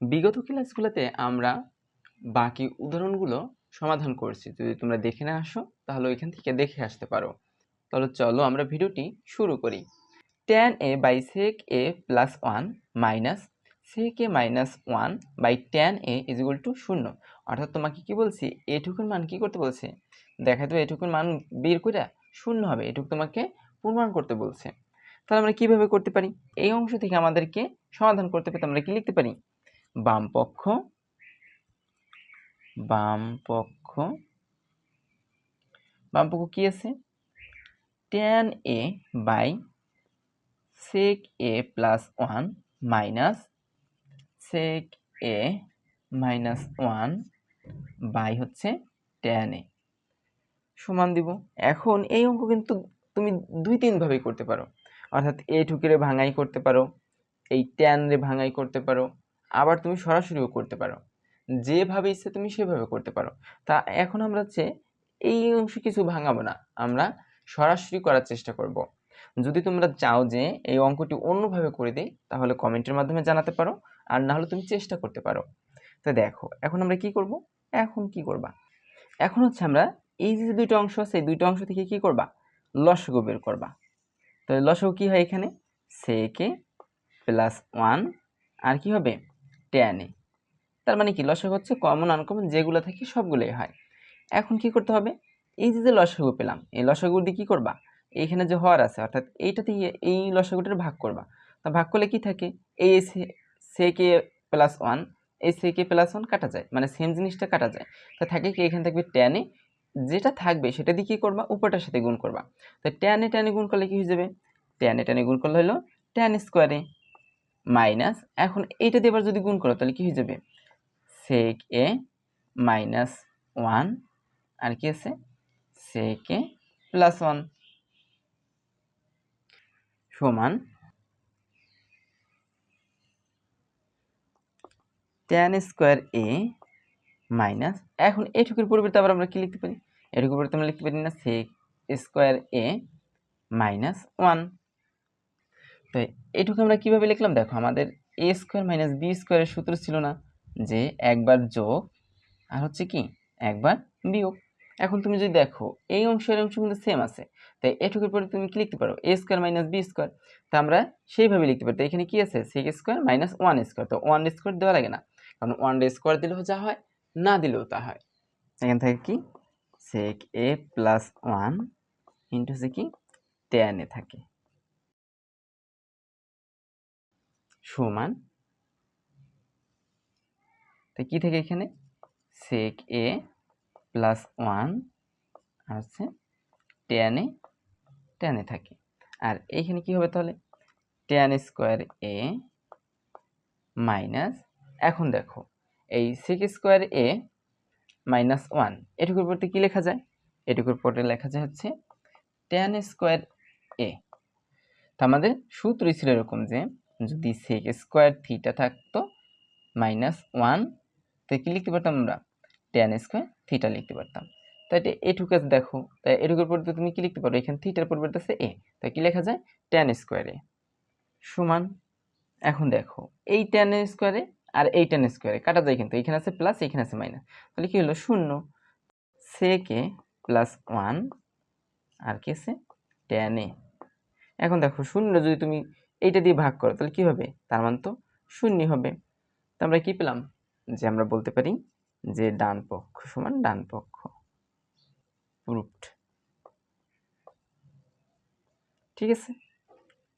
বিগত ক্লাসগুলোতে আমরা বাকি উদাহরণগুলো সমাধান করছি। যদি তোমরা দেখে না আসো, তাহলে ওইখান থেকে দেখে আসতে পারো। তাহলে চলো আমরা ভিডিওটি শুরু করি। Tan A by sec A plus one minus sec A minus one by tan A is equal to শূন্য। অর্থাৎ তোমাকে কি বলছি? এটুকুর মান কি করতে বলছে? দেখা তো এটুকুর মান বের করে শূন্য হবে। এটুকু তোমাকে প্রমাণ করতে বলছে। তাহলে আমরা কীভাবে করতে পারি? এই অংশ থেকে আমাদেরকে সমাধান করতে পেতে আমরা কি লিখতে পারি? বাম পক্ষ বাম পক্ষ বাম পক্ষ কি আছে? Tan A by sec A plus one minus sec A minus one by হচ্ছে টেন এ সমান দিব। এখন এই অঙ্ক কিন্তু তুমি দুই তিনভাবেই করতে পারো। অর্থাৎ এ ঠুকিরে ভাঙাই করতে পারো, এই রে ভাঙাই করতে পারো আবার তুমি সরাসরিও করতে পারো। যেভাবে ইচ্ছে তুমি সেভাবে করতে পারো। তা এখন আমরা হচ্ছে এই অংশ কিছু ভাঙাবো না। আমরা সরাসরি করার চেষ্টা করব। যদি তোমরা চাও যে এই অঙ্কটি অন্যভাবে করে দিই, তাহলে কমেন্টের মাধ্যমে জানাতে পারো। আর না হলে তুমি চেষ্টা করতে পারো। তো দেখো, এখন আমরা কি করব? এখন কি করবা? এখন হচ্ছে আমরা এই যে দুইটা অংশ আছে, এই দুইটা অংশ থেকে কি করবা? লসগু বের করবা। তো লসগু কি হয় এখানে? সেকে প্লাস ওয়ান আর কি হবে? টেনে তার মানে কি? লসগু হচ্ছে কমন আনকমন যেগুলো থাকে সবগুলোই হয়। এখন কি করতে হবে? এই যে যে লসগু পেলাম, এই লসগু দিয়ে কী করবা? এইখানে যে হর আছে, অর্থাৎ এইটা এই লসগুটার ভাগ করবা। তা ভাগ করলে কি থাকে? এই সেকে প্লাস ওয়ান এই সেকে প্লাস ওয়ান কাটা যায়। মানে সেম জিনিসটা কাটা যায়। তা থাকে কি, এখানে থাকবে টেনে যেটা থাকবে সেটা দিয়ে কী করবা? উপরটার সাথে গুণ করবা। তো টেনে টেনে গুণ করলে কি হয়ে যাবে? টেনে টেনে গুণ করলে হলো টেন স্কোয়ারে মাইনাস, এখন এইটা দিয়ে এবার যদি গুণ করো, তাহলে কি হয়ে যাবে? সেক এ মাইনাস ওয়ান আর কি আছে? সেক এ প্লাস ওয়ান সমান টেন স্কোয়ার এ মাইনাস এখন এটুকুর পরিবর্তে আবার আমরা কি লিখতে পারি? এটুকুর পরিবর্তে আমরা লিখতে পারি না sec square A minus one তো এটুকু আমরা কীভাবে লিখলাম? দেখো, আমাদের এ স্কোয়ার মাইনাস বি স্কোয়ারের সূত্র ছিল না, যে একবার যোগ আর হচ্ছে কি? একবার বিয়োগ। এখন তুমি যদি দেখো, এই অংশের অংশ কিন্তু সেম আছে। তাই এটুকুর পরে তুমি কি লিখতে পারো? A square minus B square তা আমরা সেইভাবে লিখতে পারি। তো এখানে কি আছে? Sec square minus one square তো ওয়ান স্কোয়ার দেওয়া লাগে না। কারণ ওয়ান স্কোয়ার দিলেও যা হয়, না দিলেও তা হয়। এখান থেকে কি? Sec A plus one into হচ্ছে কি টেন এ থাকে। সমান তো কি থেকে এখানে? সেক এ প্লাস ওয়ান হচ্ছে টেনে টেনে থাকে। আর এইখানে কি হবে তাহলে? টেন স্কোয়ার এ মাইনাস এখন দেখো, এই sec square A minus one এটুকুর পরে কী লেখা যায়? এটুকুর পরে লেখা যায় হচ্ছে টেন স্কোয়ার এ তো আমাদের সূত্রই ছিল এরকম যে যদি সেক স্কোয়ার থিটা থাকতো মাইনাস ওয়ান তো কী লিখতে পারতাম আমরা? টেন স্কোয়ার থিটা লিখতে পারতাম। তাই এটা এটুকু দেখো, তাই এটুকুর পরিবর্তে তুমি কি লিখতে পারো? এখানে থিটার পরিবর্তে আছে এ তাই কি লেখা যায়? টেন স্কোয়ারে সমান, এখন দেখো, এই টেন স্কোয়ারে আর এই টেন স্কোয়ারে কাটা যায় কিন্তু, এখানে আছে প্লাস এখানে আছে মাইনাস তাহলে কী হলো? শূন্য। সেকে প্লাস ওয়ান আর কে আছে? টেন এ এখন দেখো, শূন্য যদি তুমি এইটা দিয়ে ভাগ করো, তাহলে কি হবে? তার মান তো শূন্য হবে। তো আমরা কি পেলাম? যে আমরা বলতে পারি যে ডান পক্ষ সমান ডান পক্ষ। প্রুফড ঠিক আছে?